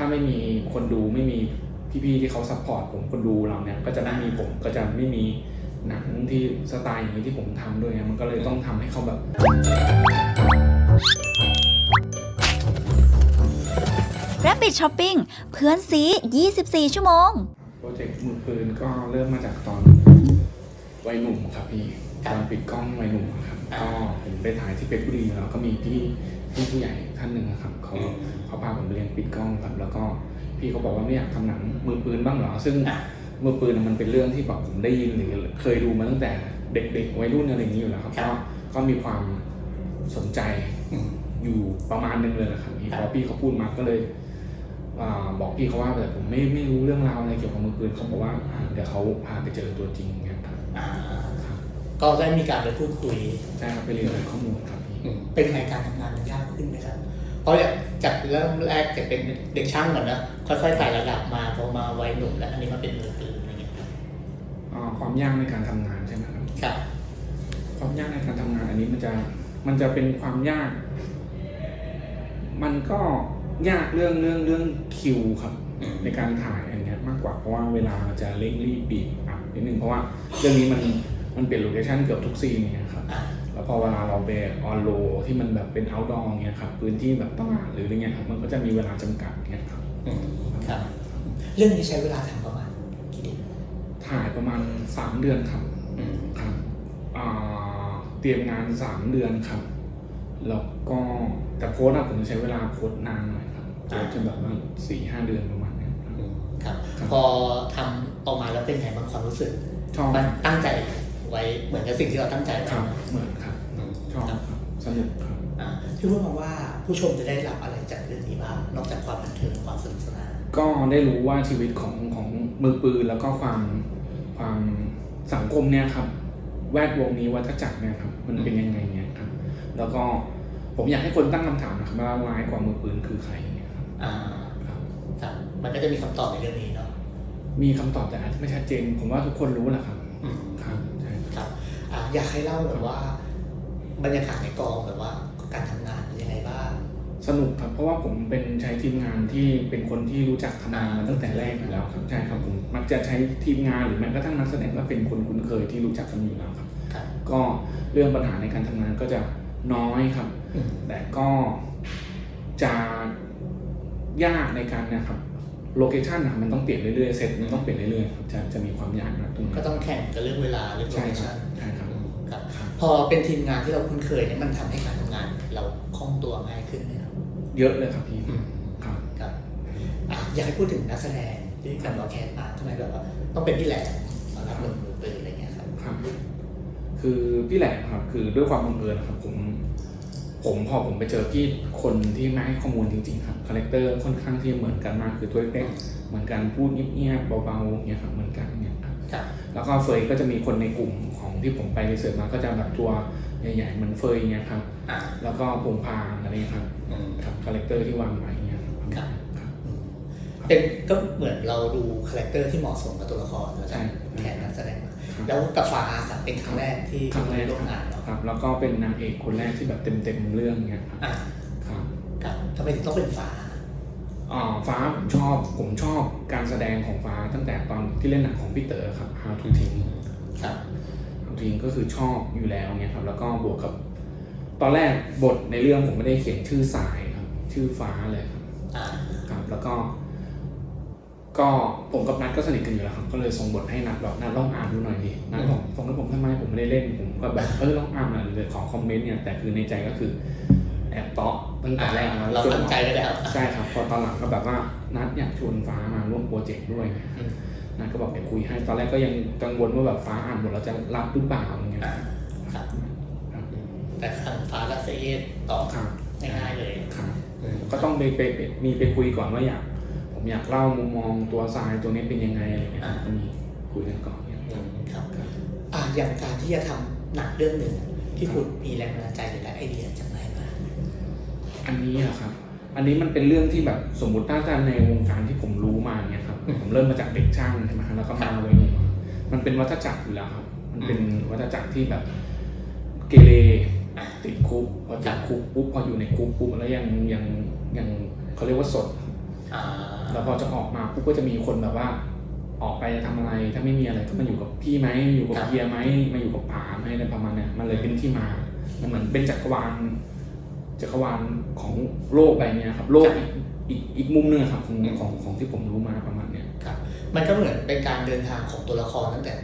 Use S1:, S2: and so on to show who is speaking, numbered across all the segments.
S1: ถ้าไม่มีคนดูไม่มีพี่ๆที่เขาซัพพอร์ตผมคนดูเราเนี่ยก็จะไม่มีผมก็จะไม่มีหนังที่สไตล์อย่างนี้ที่ผมทำด้วยไงมันก็เลยต้องทำให้เขาแบบ
S2: Rabbit Shopping เพื่อนซี 24 ชั่วโมง
S1: โปรเจกต์มือปืนก็เริ่มมาจากตอนวัยหนุ่มครับพี่ตอนปิดกล้องวัยหนุ่มครับก็ผมไปถ่ายที่เพชรบุรีแล้วก็มีพี่ พี่ผู้ใหญ่ท่านหนึ่งอะครับเขาเขาพาผมไปเรียนปิดกล้องครับ แล้วก็พี่เขาบอกว่าไม่อยากทำหนังมือปืนบ้างเหรอ ซึ่ง
S3: อะ
S1: มือปืนอะมันเป็นเรื่องที่แบบผมได้ยินหรือเคยดูมาตั้งแต่เด็กๆวัยรุ่นอะไรอย่างนี้อยู่แล้วครับ
S3: ครั
S1: ก็
S3: บ
S1: ก็มีความสนใจ
S3: อืม
S1: อยู่ประมาณนึงเลยแหละครับพี่
S3: ครับ
S1: พอพี่เขาพูดมาก็เลยอ่าบอกพี่เขาว่าแต่ผมไม่ไม่รู้เรื่องราวอะไรเกี่ยวกับมือปืนเขาบอกว่าอ่าเดี๋ยวเขาพาไปเจอตัวจริงเงี้ยครับ
S3: อ่า
S1: ครับ
S3: ก็ได้มีการไปพูดคุย
S1: ใช่ครับไปเรียนข้อมูลครับพี่
S3: อืมเป็นไงการทำงานมันยากขึ้นไหมครับ เพราะจากจากเริ่มแรกจากเป็นเด็กช่างก่อนนะค่อยๆไต่ระดับมาพอมาวัยหนุ่มแล้วอันนี้มาเป็นมือปืนอะไรเงี้ยครับ
S1: อ่าความยากในการทำงานใช่ไหมครับ
S3: ครับ
S1: ความยากในการทำงานอันนี้มันจะมันจะเป็นความยาก มันก็ยากเรื่องเรื่องเรื่องคิวครับ
S3: อืม
S1: ในการถ่ายอันเนี้ยมากกว่าเพราะว่าเวลามันจะเร่งรีบบีบอัพนิดนึงเพราะว่าเรื่องนี้มัน มันเปลี่ยนโลเคชั่นเกือบทุกซีนเนี่ยครับ
S3: อ่า
S1: แล้วพอเวลาเราไปออนโลที่มันแบบเป็น outdoor เงี้ยครับพื้นที่แบบตลาดหรืออะไรเงี้ยครับมันก็จะมีเวลาจำกัดเงี้ยครับ
S3: อืมครับเรื่องนี้ใช้เวลาทำประมาณกี่เดือน
S1: ถ่ายประมาณ 3 เดือนครับ
S3: อืม
S1: ครับอ่าเตรียมงาน 3 เดือนครับแล้วก็แต่โพสต์อะผมใช้เวลาโพสต์นานหน่อยครับโพสต์จะแบบว่าสี่ห้าเดือนประมาณเนี้ยครับ
S3: อืมครับ
S1: ครับ
S3: พอทำออกมาแล้วเป็นไงบ้างความรู้สึก
S1: ชอบ
S3: มันตั้งใจ ไว้เหมือนกับสิ่งที่เราตั้งใจไว้
S1: ครับ
S3: ไหม
S1: เหมือนครับ
S3: อืม
S1: ชอบ
S3: ครับ
S1: ครับสนุกครับ
S3: อ่าพี่พูดมาว่าผู้ชมจะได้รับอะไรจากเรื่องนี้บ้างนอกจากความบันเทิงความสนุกสนาน
S1: ก็ได้รู้ว่าชีวิตของของมือปืนแล้วก็ความความสังคมเนี่ยครับ แวดวงนี้วัฏจักรเนี่ยครับมันเป็นยังไงเนี่ยครับ แล้วก็ผมอยากให้คนตั้งคำถามนะครับว่าร้ายกว่ามือปืนคือใครเนี่ยครับ
S3: อ่า
S1: ครับ
S3: ครับมันก็จะมีคำตอบในเรื่องนี้เนาะ
S1: มีคำตอบแต่อาจจะไม่ชัดเจน ผมว่าทุกคนรู้แหละครับ
S3: อืม
S1: ครับใช่
S3: ครับ อ่าอยากให้เล่าแบบว่า บรรยากาศในกองแบบว่า การทำงานเป็นยังไงบ้าง
S1: สนุกครับเพราะว่าผมเป็นใช้ทีมงานที่เป็นคนที่รู้จักทำงานมาตั้งแต่แรกอยู่แล้วครับใช่ครับผมมักจะใช้ทีมงานหรือแม้กระทั่งนักแสดงก็เป็นคนคุ้นเคยที่รู้จักกันอยู่แล้วครับ
S3: ครับ
S1: ก็เรื่องปัญหาในการทำงานก็จะน้อยครับ
S3: อืม
S1: แต่ก็จะยากในการเนะครับโลเคชันนะมันต้องเปลี่ยนเรื่อยๆเซตมันต้องเปลี่ยนเรื่อยๆครับจะจะมีความยากนะตรง
S3: ก็
S1: นั้น
S3: ต้องแข่งกับเรื่องเวลาเรื่องโล
S1: ใช่
S3: เค
S1: ครั
S3: ชั่
S1: บ
S3: น
S1: ใช่ครับ
S3: อืมครับ
S1: ครับ
S3: พอเป็นทีมงานที่เราคุ้นเคยเนี่ยมันทำให้การทำงาน เราคล่องตัวง่ายขึ้นไหมครับ
S1: เยอะเลยครับพี่
S3: อืม
S1: ครับ
S3: ครับอะอยากให้พูดถึงนักแสดงที่กันวอแคสมาทำไมแบบว่าต้องเป็นพี่แหลมมารับบทมือปืนอะไรเงี้ยครับ
S1: ครับ คือพี่แหลมครับ คือด้วยความบังเอิญนะครับ ผมผมพอผมไปเจอพี่คนที่มาให้ข้อมูลจริงๆครับคาแรคเตอร์ค่อนข้างที่เหมือนกันมากคือตัวเล็กๆเหมือนกันพูดเงียบๆเบาๆเนี่ยครับเหมือนกัน แล้วก็เฟยก็จะมีคนในกลุ่มของที่ผมไปรีเสิร์ชมาก็จะแบบตัวใหญ่ๆเหมือนเฟยเนี่ยครับ
S3: อ่า
S1: แล้วก็พงพางอะไรเงี้ยครับ
S3: อืม
S1: ครับคาแรคเตอร์ที่วางไว้เนี่ย
S3: ครับ
S1: ครับ
S3: อืมเป็นก็เหมือนเราดูคาแรคเตอร์ที่เหมาะสมกับตัวละครแล้ว
S1: ใช่
S3: ก็แทนนักแสดงมา
S1: ครับ
S3: แล้วกับฟ้าครับเป็นครั้งแรกที่
S1: ครั้งแรก
S3: ร่วมงานเนาะ
S1: ครับ แล้วก็เป็นนางเอกคนแรกที่แบบเต็มๆเรื่องเนี่ยครับ
S3: อ่า
S1: ครับ
S3: ครับทำไมถึงต้องเป็นฟ้า
S1: อ่า ฟ้าผมชอบผมชอบการแสดงของฟ้าตั้งแต่ตอนที่เล่นหนังของพี่เต๋อครับ How to Think
S3: ครับ
S1: How to Think ก็คือชอบอยู่แล้วเนี่ยครับ แล้วก็บวกกับ ตอนแรกบทในเรื่องผมไม่ได้เขียนชื่อสายครับ ชื่อฟ้าเลยครับ
S3: อ่า
S1: ครับ แล้วก็ ก็ผมกับนัทก็สนิทกันอยู่แล้วครับ ก็เลยส่งบทให้นัทบอกนัทลองอ่านดูหน่อยดินัทบอกส่งให้ผมทำไมผมไม่ได้เล่นผมก็แบบเออลองอ่านหน่อยเลยขอคอมเมนต์เนี่ยแต่คือในใจก็คือแอบเตาะตั้งแต่แรกแล้ว
S3: เราตั้งใจไว้แล้ว
S1: ใช่ครับพอตอนหลังก็แบบว่านัดอยากชวนฟ้ามาร่วมโปรเจกต์ด้วย
S3: อืม
S1: นัดก็บอกเดี๋ยวคุยให้ตอนแรกก็ยังกังวลว่าแบบฟ้าอ่านหมดแล้วจะรับหรือเปล่าอะไรเงี้ย
S3: อ่าครับ
S1: ครับ
S3: แต่ทางฟ้ารักเซเยสตอบ
S1: ครับ
S3: ง่ายๆเลย
S1: ครับ
S3: อืม
S1: ก็ต้องไปไปไปมีไปคุยก่อนว่าอยากผมอยากเล่ามุมมองตัวทรายตัวนี้เป็นยังไงอะไรเงี้ยครับก็มีคุยกันก่อนเนี่ย
S3: อืมครับ
S1: ครับ
S3: อ่าอย่างการที่จะทำหนังเรื่องหนึ่งอะที่คุณมีแรงบันดาลใจหรือได้ไอเดียจากไหนมา
S1: อันนี้อะครับ อันนี้มันเป็นเรื่องที่แบบสมมติถ้าจะในวงการที่ผมรู้มาเนี่ยครับ
S3: อืม
S1: ผมเริ่มมาจากเด็กช่างใช่ไหมครับแล้วก็มาวัยหนุ่มมันเป็นวัฏจักรอยู่แล้วครับ มันเป็นวัฏจักรที่แบบเกเร
S3: อ่า
S1: ติดคุกพอติดคุกปุ๊บพออยู่ในคุกปุ๊บแล้วยังยังยังเขาเรียกว่าสด
S3: อ่า
S1: แล้วพอจะออกมาปุ๊บก็จะมีคนแบบว่า ออกไปจะทำอะไรถ้าไม่มีอะไรก็มาอยู่กับพี่ไหมมาอยู่กับ
S3: ครับ
S1: เฮียไหมมาอยู่กับป๋าไหมอะไรประมาณเนี้ยมันเลยเป็นที่มามันเหมือนเป็นจักรวาล จักรวาลของโลกใบเนี้ยครับโลกอีกอีกอีกมุมหนึงอะครับของของของที่ผมรู้มาประมาณเนี้ย
S3: ครับมันก็เหมือนเป็นการเดินทางของตัวละครตั้งแต่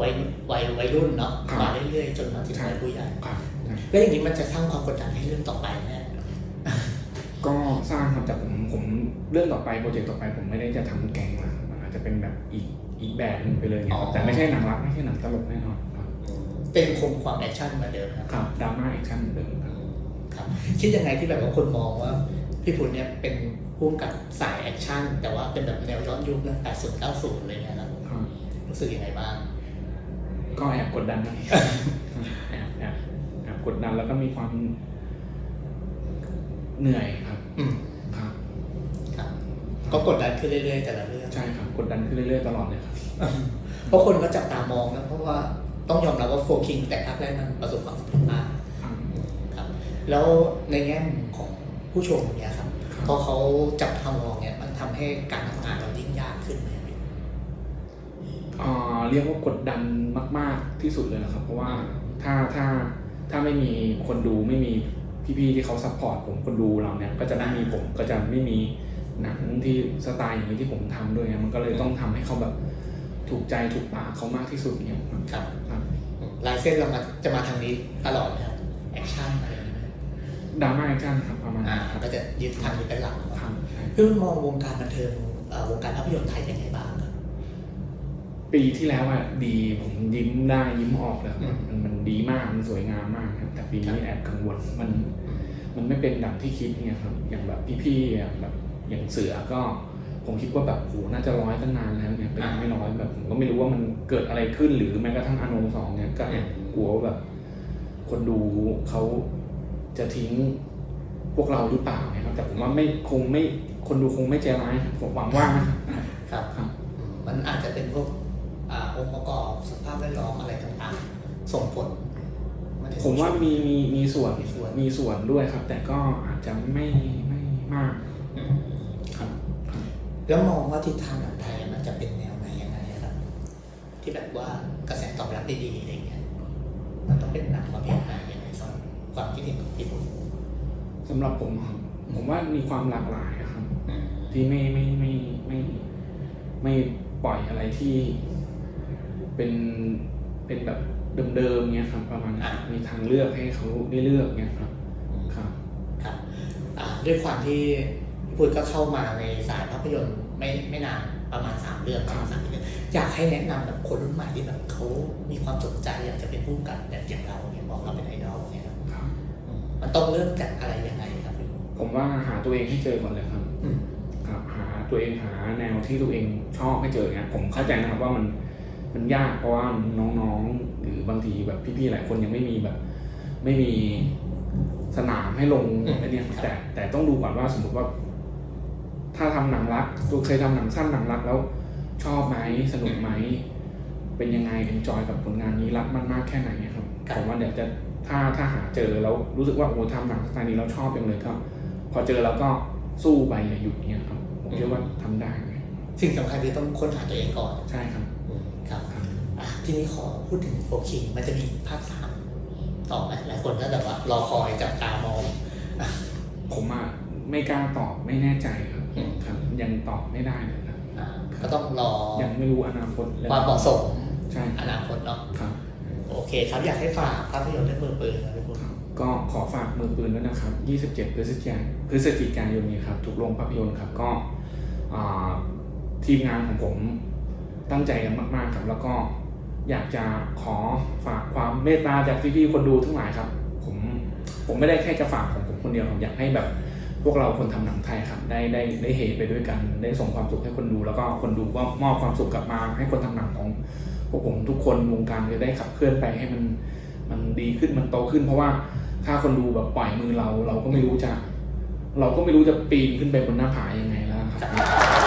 S3: วัยวัยวัยรุ่นเนาะ
S1: ครับ
S3: มาเรื่อยๆ จนมาถึง
S1: ใช่
S3: วัยผู้ใหญ่
S1: ครับใช่
S3: แล้วอย่างนี้มันจะสร้างความกดดันให้เรื่องต่อไปไหม
S1: ก็สร้างครับแต่ผมผมเรื่องต่อไปโปรเจกต์ต่อไปผมไม่ได้จะทำแกงละมันอาจจะเป็นแบบอีกอีกแบบหนึ่งไปเลยเนี่ยครับแต่ไม่ใช่หนังรักไม่ใช่หนังตลกแน่นอนครับ
S3: เป็นคงความแอคชั่นเหมือนเดิมครับ
S1: ครับดราม่าแอคชั่นเหมือนเดิมครับ
S3: ครับคิดยังไงที่แบบว่าคนมองว่าพี่พุทธเนี่ยเป็นผู้กำกับสายแอคชั่น แต่ว่าเป็นแบบแนวย้อนยุคนะ80 90เลยนะครับ
S1: ครับ
S3: รู้สึกยังไงบ้าง
S1: ก็แอบกดดันนะแอบแอบแอบกดดันแล้วก็มีความเหนื่อยครับ
S3: อืม
S1: ครับ
S3: ครับ ก็กดดันขึ้นเรื่อยๆแต่ละเรื่อง
S1: ใช่ครับกดดันขึ้นเรื่อยๆตลอดเลยครับ
S3: เพราะคนก็จับตามองนะเพราะว่าต้องยอมรับว่าโฟคิงแต่ภาคแรกมันประสบความสำเร็จมาก
S1: ครับ
S3: ครับ แล้วในแง่มุมของผู้ชมเนี่ยครับพอเขาจับตามองเนี่ยมันทำให้การทำงานเรายิ่งยากขึ้นไหมครับพี่
S1: อ่าเรียกว่ากดดันมาก ๆ ที่สุดเลยนะครับ เพราะว่าถ้าถ้าถ้าไม่มีคนดูไม่มีพี่ ๆ ที่เขาซัพพอร์ตผมคนดูเราเนี่ยก็จะไม่มีผมก็จะไม่มีหนังที่สไตล์อย่างนี้ที่ผมทำด้วยไงมันก็เลยต้องทำให้เขาแบบถูกใจถูกปากเขามากที่สุดเนี่ยครับ
S3: ครับ
S1: ครับ
S3: ลายเส้นเรามาจะมาทางนี้ตลอดนะครับแอคชั่นอะไรอย่างเงี้ย
S1: ดราม่าแอคชั่นครับประมาณ
S3: อ่า
S1: นั้นครับ
S3: ก็จะยึดทางนี้เป็นหลัก
S1: ครับใช่
S3: พี่มองวงการบันเทิงเอ่อวงการภาพยนตร์ไทยเป็นไงบ้างครับ
S1: ปีที่แล้วอะดีผมยิ้มได้ยิ้มออกแล้ว
S3: อืม
S1: มันมันดีมากมันสวยงามมากครับ แต่ปีนี้
S3: ครับ
S1: แอบกังวลมัน มันไม่เป็นดังที่คิดเนี่ยครับ อย่างแบบพี่ๆอะแบบอย่างเสือก็ ผมคิดว่าแบบโหน่าจะร้อยตั้งนานแล้วเนี่ยแต่ยังไม่ร้อยแบบผมก็ไม่รู้ว่ามันเกิดอะไรขึ้นหรือแม้กระทั่งอานงสองเนี่ยก็แอบกลัวว่าแบบ คนดูเขา จะทิ้งพวกเราหรือเปล่าเนี่ยครับ แต่ผมว่าไม่คงไม่คนดูคงไม่ใจร้ายครับผมหวังว่านะครับ
S3: ครับ
S1: ครับ
S3: อืมมันอาจจะเป็นพวกอ่าองค์ประกอบสภาพแวดล้อมอะไรต่างๆ ส่งผลนถึง
S1: ผมว่ามีมีมีส่วน
S3: มีส่วน
S1: มีส่วนด้วยครับ แต่ก็อาจจะไม่ไม่มาก
S3: อืม
S1: ครับครับ
S3: แล้วมองว่าทิศทางหนังไทยมันจะเป็นแนวไหนยังไงอะครับ ที่แบบว่ากระแสตอบรับดีๆอะไรอย่างเงี้ยมันต้องเป็นหนังประเภทไหน ความคิดเห็นของพี่ผม
S1: สำหรับผมครับผมว่ามีความหลากหลายอะครับ
S3: อืม
S1: ที่ไม่ไม่ไม่ไม่ไม่ปล่อยอะไรที่เป็นเป็นแบบเดิมๆเงี้ยครับประมาณนั้นมีทางเลือกให้เขาได้เลือกเงี้ยครับครับ
S3: ครับอ่าด้วยความที่พี่พุทธก็เข้ามาในสายภาพยนตร์ไม่ไม่นานประมาณสามเรื่องประมาณสามเรื่องอยากให้แนะนำแบบคนรุ่นใหม่ที่แบบเขามีความสนใจอยากจะเป็นผู้กำกับแบบอย่างเราเนี่ยมองเราเป็นไอดอลเนี่ยครับ
S1: ครับ
S3: อื มมันต้องเริ่มจากอะไรยังไงครับพี่
S1: ผมว่าหาตัวเองให้เจอก่อนเลยครับ
S3: อืม
S1: ครับหาตัวเองหาแนวที่ตัวเองชอบให้เจอเนี่ยผมเข้าใจนะครับว่ามันมันยากเพราะว่าน้องๆ หรือบางทีแบบพี่ๆหลายคนยังไม่มีแบบ ไม่มีสนามให้ลงอะไรเนี่ยครับแต่แต่ต้องดูก่อนว่าสมมติว่า ถ้าทำหนังรักตัวเคยทำหนังสั้นหนังรักแล้ว ชอบไหมสนุกไหมเป็นยังไงเอนจอยกับผลงานนี้รักมันมากแค่ไหนครับผมว่าเดี๋ยวจะ ถ้าถ้าหาเจอแล้วรู้สึกว่าโอ้ทำหนังสไตล์นี้เราชอบจังเลยก็พอเจอแล้วก็สู้ไปอย่าหยุดเนี่ยครับผมเชื่อว่าทำได้ไง
S3: สิ่งสำคัญคือต้องค้นหาตัวเองก่อน
S1: ใช่ครับ
S3: อืมครับ
S1: ครับ
S3: อะทีนี้ขอพูดถึงโฟคิงมันจะมีภาคสามต่อไหมหลายคนก็แบบว่ารอคอยจับตามอง
S1: ผมอะไม่กล้าตอบไม่แน่ใจครับ
S3: อืม
S1: ครับ ยังตอบไม่ได้เลยครับ
S3: อ่าก็ต้องรอ
S1: ยังไม่รู้อนาคตเลย
S3: ความเหมาะสม
S1: ใช่
S3: อนาคตเนาะ
S1: ครับ
S3: โอ เคครับอยากให้ฝากภาพยนตร์เรื่องมือปืนนะพี่พุทธ
S1: ครับก็ขอฝากมือปืนด้วยนะครับ 27 พฤศจิกายนพฤศจิกายนนี้ครับทุกโรงภาพยนตร์ครับก็ทีมงานของผมตั้งใจกันมาก ๆ ครับ แล้วก็อยากจะขอฝากความเมตตาจากพี่ๆคนดูทั้งหลายครับ ผมผมไม่ได้แค่จะฝากของผมคนเดียวครับอยากให้แบบ พวกเราคนทำหนังไทยครับได้ได้ได้เฮไปด้วยกัน ได้ส่งความสุขให้คนดู แล้วก็คนดูก็มอบความสุขกลับมา ให้คนทำหนังของพวกผมทุกคนวงการจะได้ขับเคลื่อนไปให้มันมันดีขึ้นมันโตขึ้น เพราะว่าถ้าคนดูแบบปล่อยมือเรา เราก็ไม่รู้จะ เราก็ไม่รู้จะปีนขึ้นไปบนหน้าผายังไงแล้วครับ